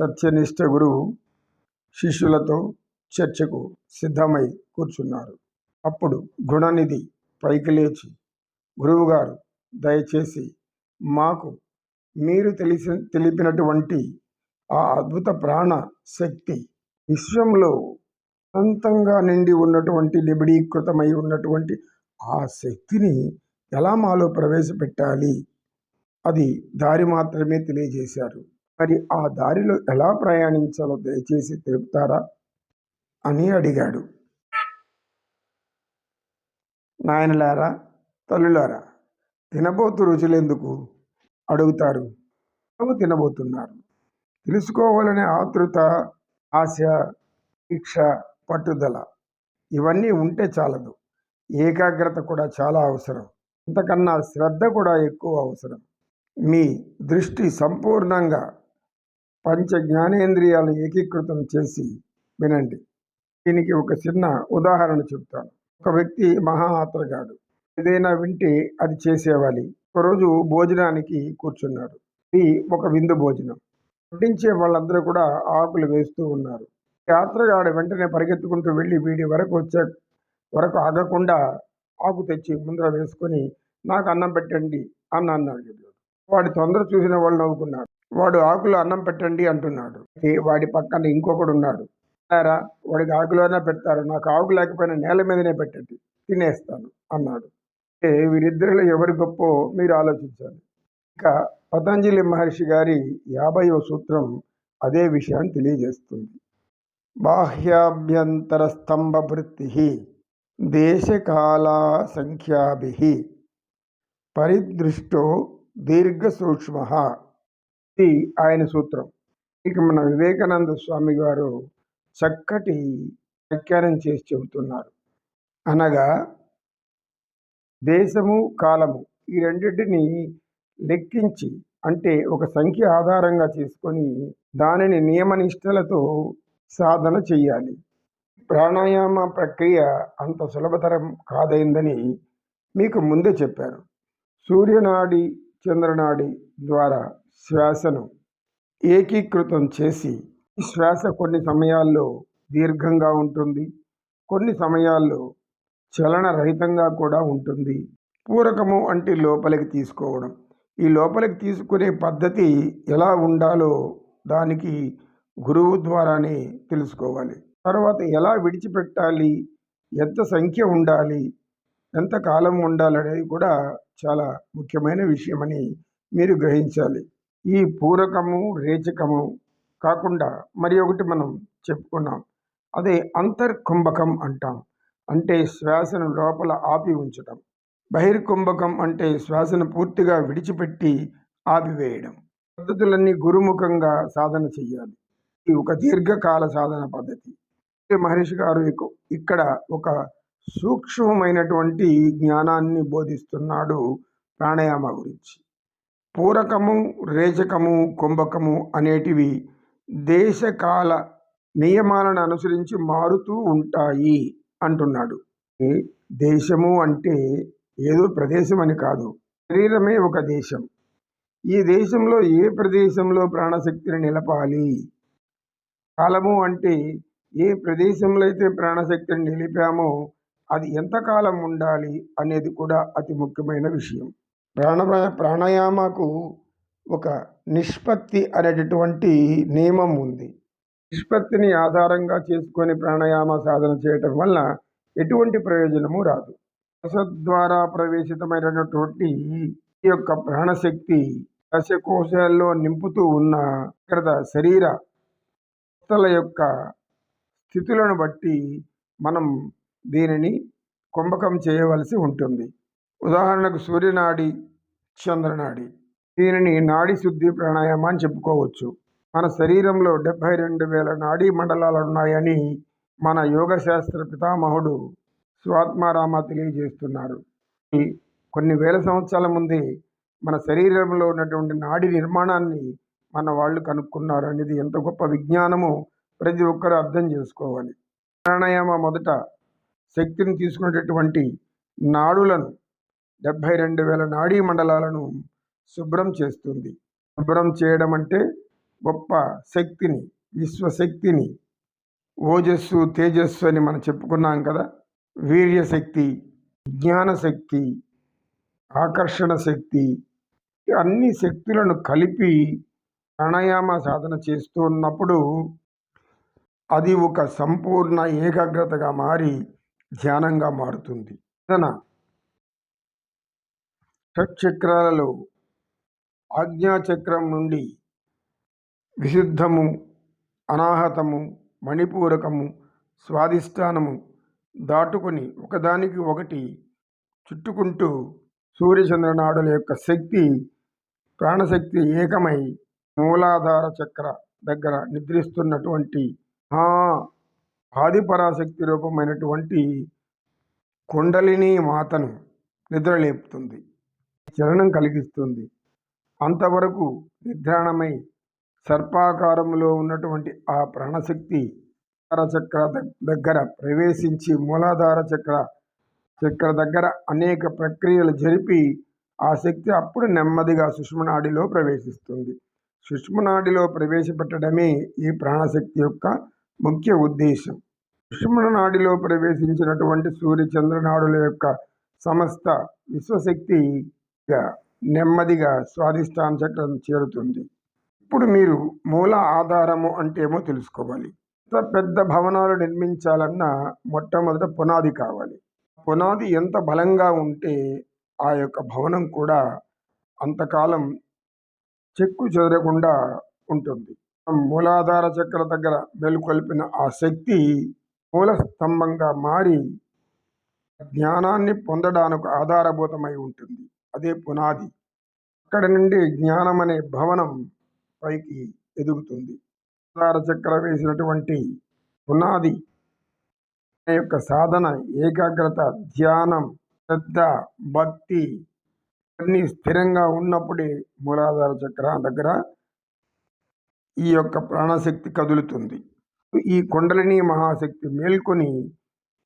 సత్యనిష్ట గురువు శిష్యులతో చర్చకు సిద్ధమై కూర్చున్నారు. అప్పుడు గుణనిధి పైకి లేచి గురువుగారు దయచేసి మాకు మీరు తెలిసి తెలిపినటువంటి ఆ అద్భుత ప్రాణ శక్తి విశ్వంలో అనంతంగా నిండి ఉన్నటువంటి నిబిడీకృతమై ఉన్నటువంటి ఆ శక్తిని ఎలా మాలో ప్రవేశపెట్టాలి? అది దారి మాత్రమే తెలియజేశారు. మరి ఆ దారిలో ఎలా ప్రయాణించాలో దయచేసి తెలుపుతారా? అని అడిగాడు. నాయనలారా తల్లులారా తినబోతు రుచులెందుకు? అడుగుతారు. తినబోతున్నారు. తెలుసుకోవాలనే ఆతృత ఆశ దీక్ష పట్టుదల ఇవన్నీ ఉంటే చాలదు. ఏకాగ్రత కూడా చాలా అవసరం. ఇంతకన్నా శ్రద్ధ కూడా ఎక్కువ అవసరం. మీ దృష్టి సంపూర్ణంగా పంచ జ్ఞానేంద్రియాలను ఏకీకృతం చేసి వినండి. దీనికి ఒక చిన్న ఉదాహరణ చెప్తాను. ఒక వ్యక్తి మహా ఆత్రగాడు ఏదైనా వింటే అది చేసేవాలి. ఒకరోజు భోజనానికి కూర్చున్నాడు. ఇది ఒక విందు భోజనం. వడ్డించే వాళ్ళందరూ కూడా ఆకులు వేస్తూ ఉన్నారు. యాత్రగాడు వెంటనే పరిగెత్తుకుంటూ వెళ్ళి వీడి వరకు వచ్చే వరకు ఆగకుండా ఆకు తెచ్చి ముందర వేసుకొని నాకు అన్నం పెట్టండి అన్న అన్నాడు. వాడి తొందర చూసిన వాళ్ళు నవ్వుకున్నాడు. వాడు ఆకులు అన్నం పెట్టండి అంటున్నాడు. వాడి పక్కన ఇంకొకడు ఉన్నాడు. "అన్నారా, వాడికి ఆకులోనే పెడతారు. నాకు ఆకు లేకపోయినా నేల మీదనే పెట్టండి. తినేస్తాను అన్నాడు. వీరిద్దరిలో ఎవరి గొప్ప మీరు ఆలోచించాలి. ఇక పతంజలి మహర్షి గారి యాభైవ సూత్రం అదే విషయాన్ని తెలియజేస్తుంది. బాహ్యాభ్యంతర స్తంభ వృత్తి దేశకాల సంఖ్యాభి పరిదృష్టో దీర్ఘ సూక్ష్మ ఇది ఆయన సూత్రం. ఇక మన వివేకానంద స్వామి గారు చక్కటి వ్యాఖ్యానం చేసి చెబుతున్నారు. అనగా దేశము కాలము ఈ రెండింటిని లెక్కించి అంటే ఒక సంఖ్య ఆధారంగా చేసుకొని దానిని నియమనిష్టలతో సాధన చేయాలి ప్రాణాయామ ప్రక్రియ అంత సులభతరం కాదైందని మీకు ముందే చెప్పాను. సూర్యనాడి చంద్రనాడి ద్వారా శ్వాసను ఏకీకృతం చేసి శ్వాస కొన్ని సమయాల్లో దీర్ఘంగా ఉంటుంది. కొన్ని సమయాల్లో చలనరహితంగా కూడా ఉంటుంది. పూరకము అంటే లోపలికి తీసుకోవడం. ఈ లోపలికి తీసుకునే పద్ధతి ఎలా ఉండాలో దానికి గురువు ద్వారానే తెలుసుకోవాలి. తర్వాత ఎలా విడిచిపెట్టాలి? ఎంత సంఖ్య ఉండాలి? ఎంత కాలం ఉండాలనేది కూడా చాలా ముఖ్యమైన విషయమని మీరు గ్రహించాలి. ఈ పూరకము రేచకము కాకుండా మరి ఒకటి మనం చెప్పుకున్నాం. అదే అంతర్కుంభకం అంటాం. అంటే శ్వాసను లోపల ఆపి ఉంచటం. బహిర్కుంభకం అంటే శ్వాసను పూర్తిగా విడిచిపెట్టి ఆపివేయడం. పద్ధతులన్నీ గురుముఖంగా సాధన చెయ్యాలి. ఇది ఒక దీర్ఘకాల సాధన పద్ధతి. మహర్షి గారు ఇక్కడ ఒక సూక్ష్మమైనటువంటి జ్ఞానాన్ని బోధిస్తున్నాడు ప్రాణాయామ గురించి. పూరకము రేచకము కుంభకము అనేటివి దేశకాల నియమాలను అనుసరించి మారుతూ ఉంటాయి అంటున్నాడు. దేశము అంటే ఏదో ప్రదేశం అని కాదు శరీరమే ఒక దేశం. ఈ దేశంలో ఏ ప్రదేశంలో ప్రాణశక్తిని నిలపాలి? కాలము అంటే ఏ ప్రదేశంలో అయితే ప్రాణశక్తిని నిలిపామో అది ఎంతకాలం ఉండాలి అనేది కూడా అతి ముఖ్యమైన విషయం. ప్రాణ ప్రాణాయామకు ఒక నిష్పత్తి అనేటటువంటి నియమం ఉంది. నిష్పత్తిని ఆధారంగా చేసుకొని ప్రాణాయామ సాధన చేయటం వల్ల ఎటువంటి ప్రయోజనము రాదు. శ్వాస ద్వారా ప్రవేశితమైనటువంటి ఈ యొక్క ప్రాణశక్తి దశకోశాల్లో నింపుతూ ఉన్న ఇక్కడ శరీర యొక్క స్థితులను బట్టి మనం దీనిని కుంభకం చేయవలసి ఉంటుంది. ఉదాహరణకు సూర్యనాడి చంద్రనాడి దీనిని నాడి శుద్ధి ప్రాణాయామం అని చెప్పుకోవచ్చు. మన శరీరంలో డెబ్భై రెండు వేల నాడీ మండలాలు ఉన్నాయని మన యోగ శాస్త్ర పితామహుడు స్వాత్మారామ తెలియజేస్తున్నారు. ఈ కొన్ని వేల సంవత్సరాల ముందే మన శరీరంలో ఉన్నటువంటి నాడి నిర్మాణాన్ని మన వాళ్ళు కనుక్కున్నారు అనేది ఎంత గొప్ప విజ్ఞానమో ప్రతి ఒక్కరూ అర్థం చేసుకోవాలి. ప్రాణాయామ మొదట శక్తిని తీసుకునేటటువంటి నాడులను డెబ్భై రెండు వేల నాడీ మండలాలను శుభ్రం చేస్తుంది. శుభ్రం చేయడం అంటే గొప్ప శక్తిని విశ్వశక్తిని ఓజస్సు తేజస్సు అని మనం చెప్పుకున్నాం కదా. వీర్యశక్తి జ్ఞానశక్తి ఆకర్షణ శక్తి అన్ని శక్తులను కలిపి ప్రాణాయామ సాధన చేస్తూ ఉన్నప్పుడు అది ఒక సంపూర్ణ ఏకాగ్రతగా మారి ధ్యానంగా మారుతుంది. తన షట్చక్రాలలో ఆజ్ఞాచక్రం నుండి విశుద్ధము అనాహతము మణిపూరకము స్వాధిష్టానము దాటుకొని ఒకదానికి ఒకటి చుట్టుకుంటూ సూర్యచంద్రనాడుల యొక్క శక్తి ప్రాణశక్తి ఏకమై మూలాధార చక్ర దగ్గర నిద్రిస్తున్నటువంటి ఆదిపరాశక్తి రూపమైనటువంటి కుండలిని మాతను నిద్రలేపుతుంది. చలనం కలిగిస్తుంది. అంతవరకు నిద్రాణమై సర్పాకారంలో ఉన్నటువంటి ఆ ప్రాణశక్తి చక్ర దగ్గర ప్రవేశించి మూలాధార చక్ర చక్ర దగ్గర అనేక ప్రక్రియలు జరిపి ఆ శక్తి అప్పుడు నెమ్మదిగా సుష్మనాడిలో ప్రవేశిస్తుంది. సుష్మనాడిలో ప్రవేశపెట్టడమే ఈ ప్రాణశక్తి యొక్క ముఖ్య ఉద్దేశం. సుష్మనాడిలో ప్రవేశించినటువంటి సూర్య చంద్రనాడుల యొక్క సమస్త విశ్వశక్తిగా నెమ్మదిగా స్వాధిష్టాన చక్రం చేరుతుంది. ఇప్పుడు మీరు మూల ఆధారము అంటే ఏమో తెలుసుకోవాలి. పెద్ద భవనాలు నిర్మించాలన్నా మొట్టమొదట పునాది కావాలి. పునాది ఎంత బలంగా ఉంటే ఆ యొక్క భవనం కూడా అంతకాలం చెక్కు చెదరకుండా ఉంటుంది. మూలాధార చక్ర దగ్గర మేలుకొల్పిన ఆ శక్తి మూల స్తంభంగా మారి జ్ఞానాన్ని పొందడానికి ఆధారభూతమై ఉంటుంది. అదే పునాది. అక్కడ నుండి జ్ఞానం అనే భవనం పైకి ఎదుగుతుంది. ఆధార చక్ర వేసినటువంటి పునాది యొక్క సాధన ఏకాగ్రత ధ్యానం శ్రద్ధ భక్తి అన్నీ స్థిరంగా ఉన్నప్పుడే మూలాధార చక్ర దగ్గర ఈ యొక్క ప్రాణశక్తి కదులుతుంది. ఈ కుండలిని మహాశక్తి మేల్కొని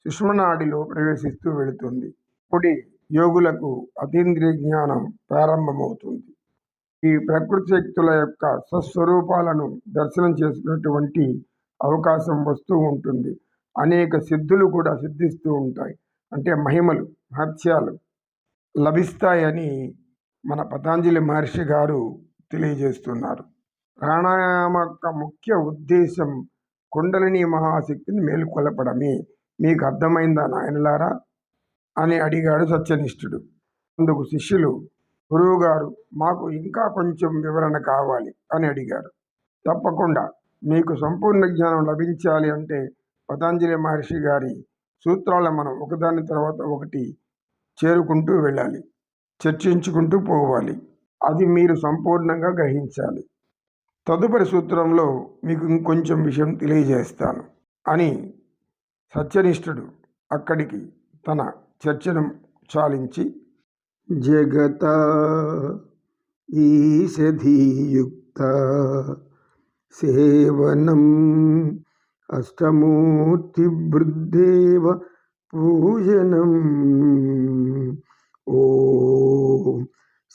సుష్మనాడిలో ప్రవేశిస్తూ వెళుతుంది. ఇప్పుడు యోగులకు అతీంద్రియ జ్ఞానం ప్రారంభమవుతుంది. ఈ ప్రకృతి శక్తుల యొక్క స్వస్వరూపాలను దర్శనం చేసుకున్నటువంటి అవకాశం వస్తూ ఉంటుంది. అనేక సిద్ధులు కూడా సిద్ధిస్తూ ఉంటాయి. అంటే మహిమలు మహత్యాలు లభిస్తాయని మన పతాంజలి మహర్షి గారు తెలియజేస్తున్నారు. ప్రాణాయామ యొక్క ముఖ్య ఉద్దేశం కుండలిని మహాశక్తిని మేలుకొలపడమే. మీకు అర్థమైందా నాయనలారా? అని అడిగాడు సత్యనిష్ఠుడు. అందుకు శిష్యులు గురువుగారు మాకు ఇంకా కొంచెం వివరణ కావాలి అని అడిగారు. తప్పకుండా మీకు సంపూర్ణ జ్ఞానం లభించాలి అంటే పతాంజలి మహర్షి గారి సూత్రాలను మనం ఒకదాని తర్వాత ఒకటి చేరుకుంటూ వెళ్ళాలి చర్చించుకుంటూ పోవాలి. అది మీరు సంపూర్ణంగా గ్రహించాలి. తదుపరి సూత్రంలో మీకు ఇంకొంచెం విషయం తెలియజేస్తాను. అని సత్యనిష్ఠుడు అక్కడికి తన చర్చను చాలించి జగత ఈషధీయుక్త సేవనం అష్టమూర్తివృద్ధేవ పూజనం. ఓ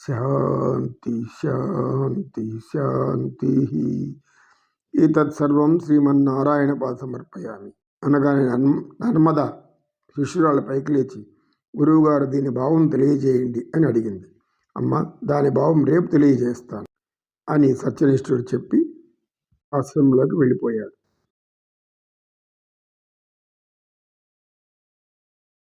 శాంతి శాంతి శాంతి. ఏతత్సర్వం శ్రీమన్నారాయణ పాద సమర్పయామి అనగానే నర్మద శిష్యురాలు పైకి లేచి గురువుగారు దీని భావం తెలియజేయండి అని అడిగింది. అమ్మ దాని భావం రేపు తెలియజేస్తాను అని సత్యనిష్ఠుడు చెప్పి ఆశ్రమంలోకి వెళ్ళిపోయాడు.